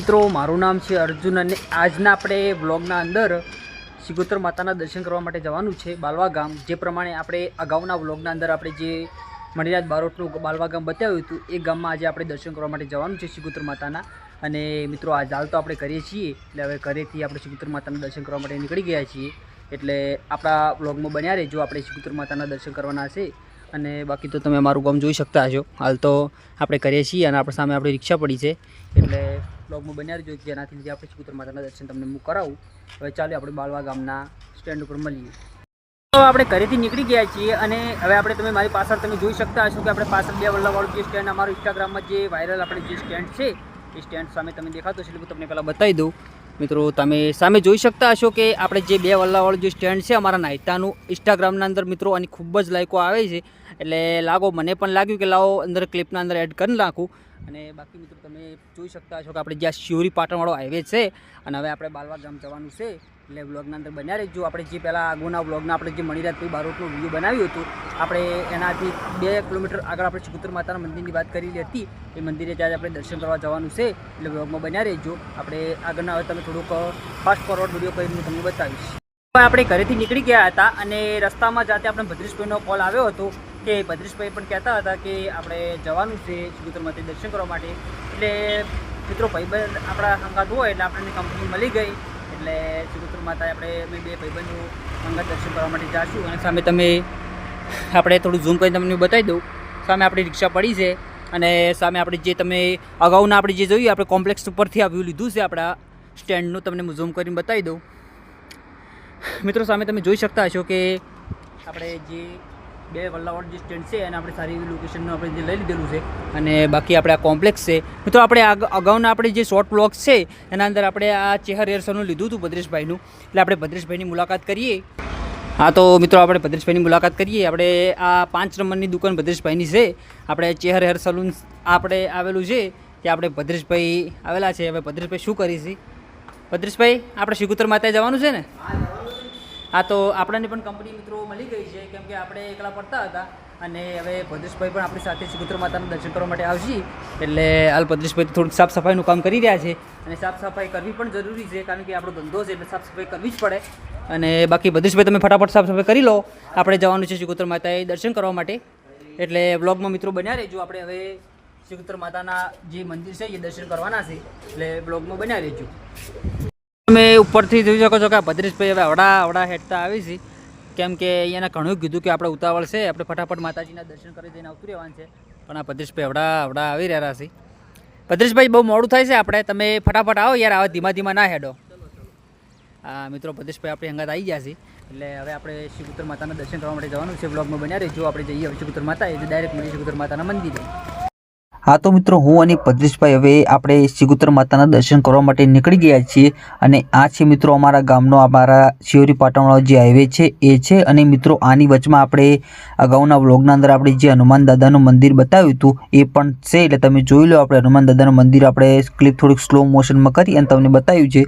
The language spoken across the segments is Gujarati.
મિત્રો, મારું નામ છે અર્જુન અને આજના આપણે બ્લોગના અંદર સિગોતર માતાના દર્શન કરવા માટે જવાનું છે બાલવા ગામ. જે પ્રમાણે આપણે અગાઉના બ્લોગના અંદર આપણે જે મણિરાજ બારોટનું બાલવા ગામ બતાવ્યું હતું, એ ગામમાં આજે આપણે દર્શન કરવા માટે જવાનું છે સિગોતર માતાના. અને મિત્રો આજ હાલ તો આપણે કરીએ છીએ, એટલે હવે ઘરેથી આપણે સિગોતર માતાના દર્શન કરવા માટે નીકળી ગયા છીએ. એટલે આપણા બ્લોગમાં બન્યા રહેજો, આપણે શ્રીકુતર માતાના દર્શન કરવાના છે. અને બાકી તો તમે અમારું ગામ જોઈ શકતા હશો. હાલ તો આપણે કરીએ છીએ અને આપણા સામે આપણી રિક્ષા પડી છે. એટલે બ્લોગમાં બન્યા રહેજો જેનાથી લીધે આપણે સિકુતર માતાના દર્શન તમને હું કરાવું. હવે ચાલો આપણે બાળવા ગામના સ્ટેન્ડ ઉપર મળીએ. તો આપણે ઘરેથી નીકળી ગયા છીએ અને હવે આપણે તમે મારી પાછળ તમે જોઈ શકતા હશો કે આપણે પાછળ બે વલ્લાવાળું જે સ્ટેન્ડ અમારું ઇન્સ્ટાગ્રામમાં જે વાયરલ આપણે જે સ્ટેન્ડ છે, એ સ્ટેન્ડ સામે તમે દેખાતો છે એટલે તમને પહેલાં બતાવી દઉં. મિત્રો, તમે સામે જોઈ શકતા હશો કે આપણે જે બે વલ્લાવાળું જે સ્ટેન્ડ છે અમારા નાયતાનું ઇન્સ્ટાગ્રામના અંદર મિત્રો અને ખૂબ જ લાઈકો આવે છે. એટલે લાગો, મને પણ લાગ્યું કે લાવો, અંદર ક્લિપના અંદર એડ કરી નાખું. અને બાકી મિત્રો તમે જોઈ શકતા હશો કે આપણે જ્યાં શિવરી પાટણવાળો હાઈવે છે અને હવે આપણે બાલવા ગામ જવાનું છે. એટલે બ્લોગના અંદર બન્યા રહેજો. આપણે જે પહેલાં આગળના બ્લોગના આપણે જે મણિરાજભાઈ બારોટનું વીડિયો બનાવ્યું હતું, આપણે એનાથી બે કિલોમીટર આગળ આપણે ચિકુતર માતાના મંદિરની વાત કરેલી હતી. એ મંદિરે ત્યારે આપણે દર્શન કરવા જવાનું છે. એટલે બ્લોગમાં બન્યા રહેજો. આપણે આગળના હવે તમે થોડુંક ફાસ્ટ ફોરવર્ડ વીડિયો કરીને તમને બતાવીશ. આપણે ઘરેથી નીકળી ગયા હતા અને રસ્તામાં જાતે આપણે ભદ્રેશભાઈનો કોલ આવ્યો હતો. કે ભદ્રેશભાઈ પણ કહેતા હતા કે આપણે જવાનું છે ચિકુતરમાંથી દર્શન કરવા માટે. એટલે મિત્રો, ભાઈબંધ આપણા સંગાત હોય એટલે આપણને કંપની મળી ગઈ. એટલે ચિકુતર માતા આપણે અમે બે ભાઈબંધો સંગાત દર્શન કરવા માટે જાશું. અને સામે તમે, આપણે થોડું ઝૂમ કરીને તમને બતાવી દઉં. સામે આપણી રિક્ષા પડી છે અને સામે આપણે જે તમે અગાઉના આપણે જે જોયું, આપણે કોમ્પ્લેક્સ ઉપરથી આવ્યું લીધું છે આપણા સ્ટેન્ડનું તમને હું ઝૂમ કરીને બતાવી દઉં. મિત્રો, સામે તમે જોઈ શકતા હશો કે આપણે જે બે વલ્લાવાડ જે સ્ટેન્ડ છે અને આપણે સારી એવી લોકેશનનું આપણે જે લઈ લીધેલું છે. અને બાકી આપણે આ કોમ્પ્લેક્સ છે. મિત્રો, આપણે અગાઉના આપણે જે શોર્ટ બ્લોગ્સ છે, એના અંદર આપણે આ ચેહર હેરસરનું લીધું હતું ભદ્રેશભાઈનું. એટલે આપણે ભદ્રેશભાઈની મુલાકાત કરીએ. હા, તો મિત્રો, આપણે ભદ્રેશભાઈની મુલાકાત કરીએ. આપણે આ પાંચ નંબરની દુકાન ભદ્રેશભાઈની છે. આપણે ચેહર હેર સલૂન આપણે આવેલું છે. ત્યાં આપણે ભદ્રેશભાઈ આવેલા છે. હવે ભદ્રેશભાઈ શું કરીશી? ભદ્રેશભાઈ, આપણે શિકુતર માતા જવાનું છે ને? હા, તો આપણને પણ કંપની મિત્રો મળી ગઈ છે, કેમ કે આપણે એકલા પડતા હતા. અને હવે ભદ્રેશભાઈ પણ આપણી સાથે શ્રીકુત્ર માતાનું દર્શન કરવા માટે આવશે. એટલે હાલ ભદ્રેશભાઈ થોડુંક સાફ સફાઈનું કામ કરી રહ્યા છે. અને સાફ સફાઈ કરવી પણ જરૂરી છે, કારણ કે આપણો ધંધો છે, એટલે સાફ સફાઈ કરવી જ પડે. અને બાકી ભદ્રેશભાઈ તમે ફટાફટ સાફ સફાઈ કરી લો. આપણે જવાનું છે શ્રીકુત્ર માતાએ દર્શન કરવા માટે. એટલે બ્લોગમાં મિત્રો બન્યા રહેજો. આપણે હવે શ્રીકુત્ર માતાના જે મંદિર છે, એ દર્શન કરવાના છે. એટલે બ્લોગમાં બન્યા રહેજો. તમે ઉપરથી જોઈ શકો છો કે આ ભદ્રેશભાઈ હવે અવડા અવડા હેઠતા આવી છે. કેમ કે અહીંયાના ઘણું કીધું કે આપણે ઉતાવળ છે. આપણે ફટાફટ માતાજીના દર્શન કરી જઈને આવતું રહેવાનું છે. પણ આ ભદ્રેશભાઈ અવડા અવડા આવી રહ્યા છે. ભદ્રેશભાઈ, બહુ મોડું થાય છે આપણે. તમે ફટાફટ આવો યાર, આવા ધીમા ધીમા ના હેડો. હા, મિત્રો, ભદ્રેશભાઈ આપણી હંગાત આવી ગયા છે. એટલે હવે આપણે શ્રીકુતર માતાના દર્શન કરવા માટે જવાનું છે. બ્લોગમાં બન્યા રહેજો. આપણે જઈએ હવે માતા એટલે ડાયરેક્ટ મળીએ શ્રીકુતર માતાના મંદિરે. હા તો મિત્રો, હું અને પદ્રેશભાઈ હવે આપણે સિગુતર માતાના દર્શન કરવા માટે નીકળી ગયા છીએ અને આ છે મિત્રો અમારા ગામનો, અમારા શિવરી પાટણવાળો જે હાઈવે છે, એ છે. અને મિત્રો, આની વચમાં આપણે અગાઉના વ્લોગના અંદર આપણે જે હનુમાન દાદાનું મંદિર બતાવ્યું હતું, એ પણ છે. એટલે તમે જોઈ લો, આપણે હનુમાન દાદાનું મંદિર આપણે ક્લિપ થોડીક સ્લો મોશનમાં કરી અને તમને બતાવ્યું છે.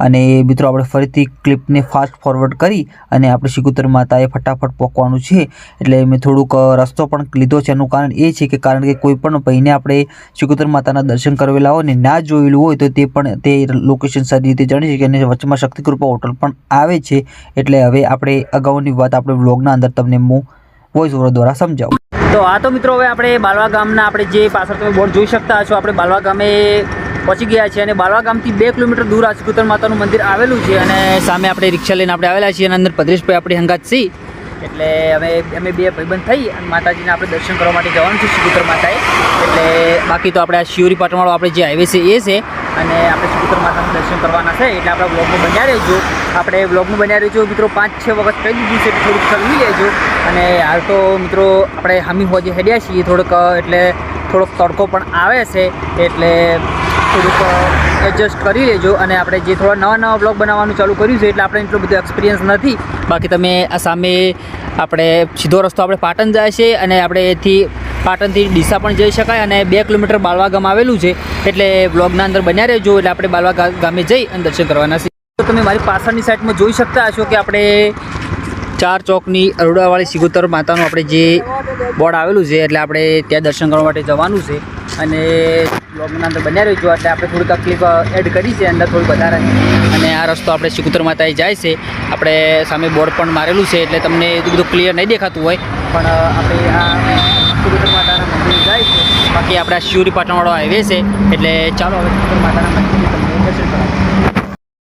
અને મિત્રો, આપણે ફરીથી ક્લિપને ફાસ્ટ ફોરવર્ડ કરી અને આપણે શિકુતર માતાએ ફટાફટ પહોંચવાનું છે. એટલે મેં થોડુંક રસ્તો પણ લીધો છે. એનું કારણ એ છે કે, કારણ કે કોઈ પણ ભાઈને આપણે શિકોતર માતાના દર્શન કરવેલા હોય ને ના જોયેલું હોય તો તે પણ તે લોકેશન સારી રીતે જાણી શકીએ અને વચમાં શક્તિકૃપા હોટલ પણ આવે છે. એટલે હવે આપણે અગાઉની વાત આપણે વ્લોગના અંદર તમને હું વોઇસ ઓવર દ્વારા સમજાવું. તો આ તો મિત્રો હવે આપણે બાલવા ગામના આપણે જે પાછળ તમે બોર્ડ જોઈ શકતા છો આપણે બાલવા ગામે પહોંચી ગયા છીએ અને બાલવા ગામથી બે કિલોમીટર દૂર આ શ્રીકુતર માતાનું મંદિર આવેલું છે અને સામે આપણે રિક્ષા લઈને આપણે આવેલા છીએ અને અંદર પદ્રેશભાઈ આપણી હંગાત છીએ એટલે અમે અમે બે ભાઈબંધ થઈ અને માતાજીને આપણે દર્શન કરવા માટે જવાનું છે શ્રીકુતર માતાએ. એટલે બાકી તો આપણે આ શિવરી પાટણવાળો આપણે જે હાઈવે છે એ છે. અને આપણે સુપુત્ર માતાનું દર્શન કરવાના છે એટલે આપણે બ્લોગમાં બન્યા રહેજો. આપણે બ્લોગમાં બન્યા રહેજો. મિત્રો પાંચ છ વખત કહી દીધું છે થોડુંક ચલવી લેજો અને હાલ તો મિત્રો આપણે હામી હોજે હેડ્યા છીએ થોડુંક, એટલે થોડોક તડકો પણ આવે છે. એટલે થોડુંક એડજસ્ટ કરી લેજો. અને આપણે જે થોડા નવા નવા બ્લોગ બનાવવાનું ચાલુ કર્યું છે, એટલે આપણે એટલો બધો એક્સપિરિયન્સ નથી. બાકી તમે આ સામે આપણે સીધો રસ્તો આપણે પાટણ જાય છે અને આપણે એથી પાટણથી ડીસા પણ જઈ શકાય અને બે કિલોમીટર બાલવા ગામ આવેલું છે. એટલે બ્લોગના અંદર બન્યા રહેજો, એટલે આપણે બાળવા ગામે જઈ અને દર્શન કરવાના છે. તો તમે મારી પાછળની સાઈડમાં જોઈ શકતા હશો કે આપણે ચાર ચોકની અરોડાવાળી સિગોતર માતાનું આપણે જે બોર્ડ આવેલું છે, એટલે આપણે ત્યાં દર્શન કરવા માટે જવાનું છે. અને બ્લોગના અંદર બન્યા રહેજો, એટલે આપણે થોડીક ક્લિપ એડ કરી છે અંદર થોડી વધારે. અને આ રસ્તો આપણે શિકુતર માતાએ જાય છે. આપણે સામે બોર્ડ પણ મારેલું છે, એટલે તમને એટલું બધું ક્લિયર નહીં દેખાતું હોય. પણ આપણે આ શિકુતર માતાના મંદિર જાય છે. બાકી આપણા શિવરી પાટણવાળો હાઈવે છે, એટલે ચાલો હવે શિકુતર માતાના મંદિરે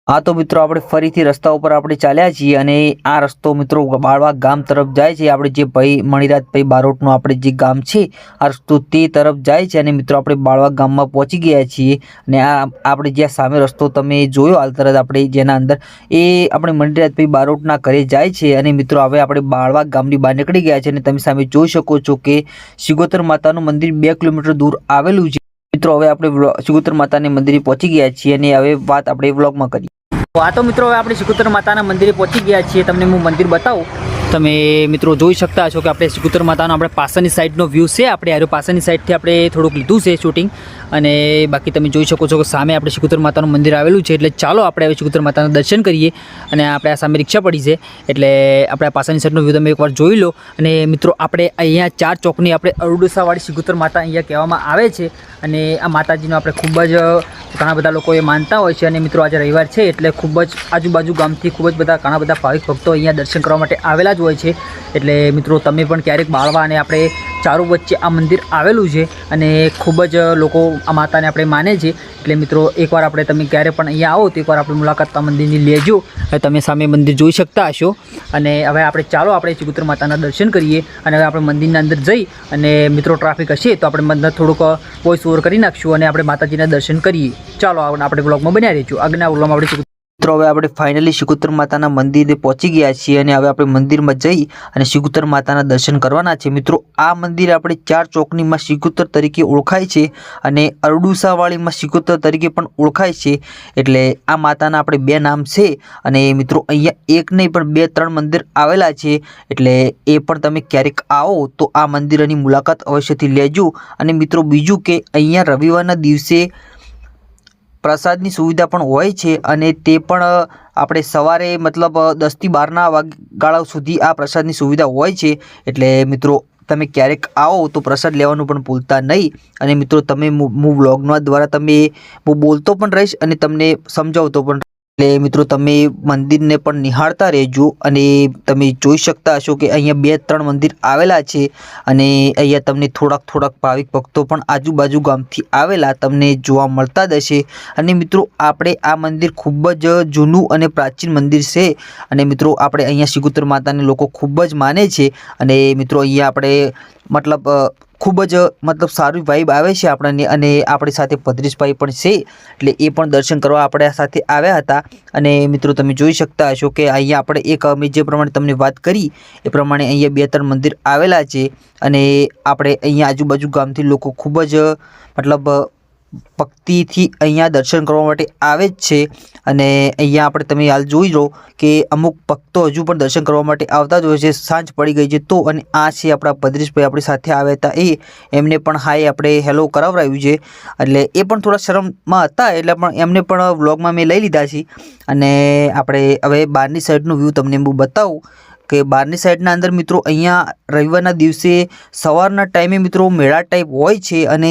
હા, તો મિત્રો, આપણે ફરીથી રસ્તા ઉપર આપણે ચાલ્યા છીએ અને આ રસ્તો મિત્રો બાળવા ગામ તરફ જાય છે. આપણે જે ભાઈ મણિરાજભાઈ બારોટનું આપણે જે ગામ છે, આ રસ્તો તે તરફ જાય છે અને મિત્રો, આપણે બાળવા ગામમાં પહોંચી ગયા છીએ અને આ આપણે જ્યાં સામે રસ્તો તમે જોયો, હાલ તરત આપણે જેના અંદર એ આપણે મણિરાજભાઈ બારોટના ઘરે જાય છે અને મિત્રો, હવે આપણે બાળવા ગામની બહાર નીકળી ગયા છે અને તમે સામે જોઈ શકો છો કે સિગોતર માતાનું મંદિર બે કિલોમીટર દૂર આવેલું છે. મિત્રો, હવે આપણે સિગોતર માતાની મંદિરે પહોંચી ગયા છીએ અને હવે વાત આપણે વ્લોગમાં કરીએ. આ તો મિત્રો હવે આપણે શિકુતર માતાના મંદિરે પહોંચી ગયા છીએ. તમને હું મંદિર બતાવું. તમે મિત્રો જોઈ શકતા છો કે આપણે શિકુતર માતાનો આપણે પાછળની સાઈડનો વ્યૂ છે. આપણે આરો પાછળની સાઈડથી આપણે થોડુંક લીધું છે શૂટિંગ અને બાકી તમે જોઈ શકો છો કે સામે આપણે શિકુતર માતાનું મંદિર આવેલું છે. એટલે ચાલો આપણે હવે શિકુતર માતાના દર્શન કરીએ. અને આપણે આ સામે રિક્ષા પડી છે. એટલે આપણે પાસાની સાઈડનો વ્યૂ તમે એકવાર જોઈ લો. અને મિત્રો આપણે અહીંયા ચાર ચોકની આપણે અરુડસાવાળી શિકુતર માતા અહીંયા કહેવામાં આવે છે. અને આ માતાજીનો આપણે ખૂબ જ ઘણા બધા લોકો એ માનતા હોય છે અને મિત્રો આજે રવિવાર છે એટલે ખૂબ જ આજુબાજુ ગામથી ખૂબ જ બધા ઘણા બધા ભાવિક ભક્તો અહીંયા દર્શન કરવા માટે આવેલા જ હોય છે. એટલે મિત્રો તમે પણ ક્યારેક બાળવા અને આપણે ચારો વચ્ચે આ મંદિર આવેલું છે અને ખૂબ જ લોકો આ માતાને આપણે માને છે. એટલે મિત્રો, એકવાર આપણે તમે ક્યારે પણ અહીંયા આવો તો એકવાર આપણે મુલાકાત આ મંદિરની લેજો તમે સામે મંદિર જોઈ શકતા હશો. અને હવે આપણે ચાલો આપણે ચિકુત્ર માતાના દર્શન કરીએ અને હવે આપણે મંદિરના અંદર જઈ અને મિત્રો ટ્રાફિક હશે તો આપણે મંદિર થોડુંક વોઇસ ઓવર કરી નાખશું અને આપણે માતાજીના દર્શન કરીએ. ચાલો આપણે બ્લોગમાં બન્યા રહીશું. આગળના બ્લોગમાં આપણે મિત્રો, હવે આપણે ફાઇનલી શિકુતર માતાના મંદિરે પહોંચી ગયા છીએ અને હવે આપણે મંદિરમાં જઈ અને શિકુતર માતાના દર્શન કરવાના છે. મિત્રો, આ મંદિર આપણે ચાર ચોકનીમાં શિકુતર તરીકે ઓળખાય છે અને અરડુસાવાળીમાં શિકુતર તરીકે પણ ઓળખાય છે. એટલે આ માતાના આપણે બે નામ છે અને મિત્રો, અહીંયા એક નહીં, પણ બે, ત્રણ મંદિર આવેલા છે. એટલે એ પણ તમે ક્યારેક આવો તો આ મંદિરની મુલાકાત અવશ્યથી લેજો. અને મિત્રો, બીજું કે અહીંયા રવિવારના દિવસે પ્રસાદની સુવિધા પણ હોય છે અને તે પણ આપણે સવારે મતલબ દસથી બારના વાગાળા સુધી આ પ્રસાદની સુવિધા હોય છે. એટલે મિત્રો, તમે ક્યારેક આવો તો પ્રસાદ લેવાનું પણ ભૂલતા નહીં. અને મિત્રો, તમે હું બ્લોગના દ્વારા તમે હું બોલતો પણ રહીશ અને તમને સમજાવતો પણ એટલે મિત્રો તમે મંદિરને પણ નિહાળતા રહેજો અને તમે જોઈ શકતા હશો કે અહીંયા બે ત્રણ મંદિર આવેલા છે અને અહીંયા તમને થોડાક થોડાક ભાવિક ભક્તો પણ આજુબાજુ ગામથી આવેલા તમને જોવા મળતા જ હશે. અને મિત્રો આપણે આ મંદિર ખૂબ જ જૂનું અને પ્રાચીન મંદિર છે અને મિત્રો આપણે અહીંયા શિગુતર માતાને લોકો ખૂબ જ માને છે અને મિત્રો અહીંયા આપણે મતલબ ખૂબ જ, મતલબ સારી વાઇબ આવે છે આપણને અને આપણી સાથે ભદ્રેશભાઈ પણ છે, એટલે એ પણ દર્શન કરવા આપણા સાથે આવ્યા હતા. અને મિત્રો, તમે જોઈ શકતા હશો કે અહીંયા આપણે એક, અમે જે પ્રમાણે તમને વાત કરી, એ પ્રમાણે અહીંયા બે, ત્રણ મંદિર આવેલા છે. અને આપણે અહીંયા આજુબાજુ ગામથી લોકો ખૂબ જ, મતલબ ભક્તિથી અહીંયા દર્શન કરવા માટે આવે જ છે. અને અહીંયા આપણે તમે હાલ જોઈ લો કે અમુક ભક્તો હજુ પણ દર્શન કરવા માટે આવતા જ હોય છે. સાંજ પડી ગઈ છે તો અને આ છે આપણા ભદ્રેશભાઈ આપણી સાથે આવ્યા હતા. એ એમને પણ હાય આપણે હેલો કરાવરાવ્યું છે. એટલે એ પણ થોડા શરમમાં હતા એટલે પણ એમને પણ વ્લોગમાં મેં લઈ લીધા છે. અને આપણે હવે બહારની સાઈડનું વ્યૂ તમને હું બતાવું કે બહારની સાઈડના અંદર મિત્રો અહીંયા રવિવારના દિવસે સવારના ટાઈમે મિત્રો મેળા ટાઈપ હોય છે અને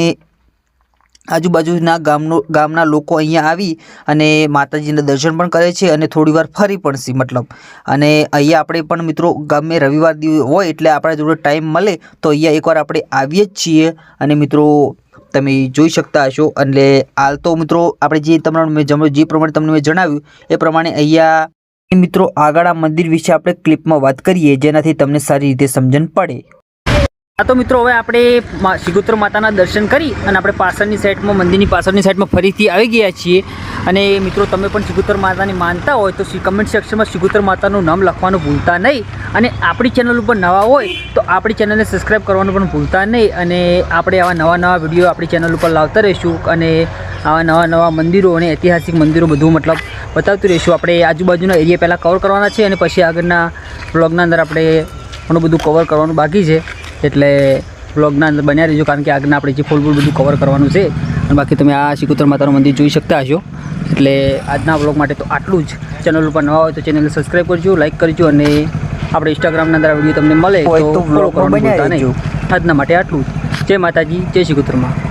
આજુબાજુના ગામનો ગામના લોકો અહીંયા આવી અને માતાજીના દર્શન પણ કરે છે અને થોડી વાર ફરી પણ છે મતલબ. અને અહીંયા આપણે પણ મિત્રો ગમે રવિવાર દિવસ હોય એટલે આપણા જોડે ટાઈમ મળે તો અહીંયા એકવાર આપણે આવીએ જ છીએ. અને મિત્રો, તમે જોઈ શકતા હશો. એટલે હાલ તો મિત્રો, આપણે જે તમને જે પ્રમાણે તમને મેં જણાવ્યું, એ પ્રમાણે અહીંયા મિત્રો આગળ મંદિર વિશે આપણે ક્લિપમાં વાત કરીએ, જેનાથી તમને સારી રીતે સમજણ પડે. હા તો મિત્રો હવે આપણે શિગોત્ર માતાના દર્શન કરી અને આપણે પાછળની સાઈડમાં, મંદિરની પાછળની સાઈડમાં ફરીથી આવી ગયા છીએ. અને મિત્રો, તમે પણ શિગોત્ર માતાની માનતા હોય તો કમેન્ટ સેક્શનમાં શિગોત્ર માતાનું નામ લખવાનું ભૂલતા નહીં. અને આપણી ચેનલ ઉપર નવા હોય તો આપણી ચેનલને સબસ્ક્રાઈબ કરવાનું પણ ભૂલતા નહીં. અને આપણે આવા નવા નવા વીડિયો આપણી ચેનલ ઉપર લાવતા રહીશું અને આવા નવા નવા મંદિરો અને ઐતિહાસિક મંદિરો બધું મતલબ બતાવતું રહીશું. આપણે આજુબાજુના એરિયા પહેલાં કવર કરવાના છે અને પછી આગળના બ્લોગના અંદર આપણે ઘણું બધું કવર કરવાનું બાકી છે. એટલે બ્લોગના અંદર બન્યા રહેજો કારણ કે આગળના આપણે જે ફૂલ ફૂલ બધું કવર કરવાનું છે અને બાકી તમે આ શિકોતર માતાનું મંદિર જોઈ શકતા હશો. એટલે આજના બ્લોગ માટે તો આટલું જ. ચેનલ ઉપર નવા હોય તો ચેનલને સબસ્ક્રાઈબ કરજો લાઈક કરજો અને આપણે ઇન્સ્ટાગ્રામના અંદર આ વીડિયો તમને મળે તો ફોલો કરવાનું ભૂલતા નહીં. આજના માટે આટલું જ. જય માતાજી જય શ્રી કુતરમાં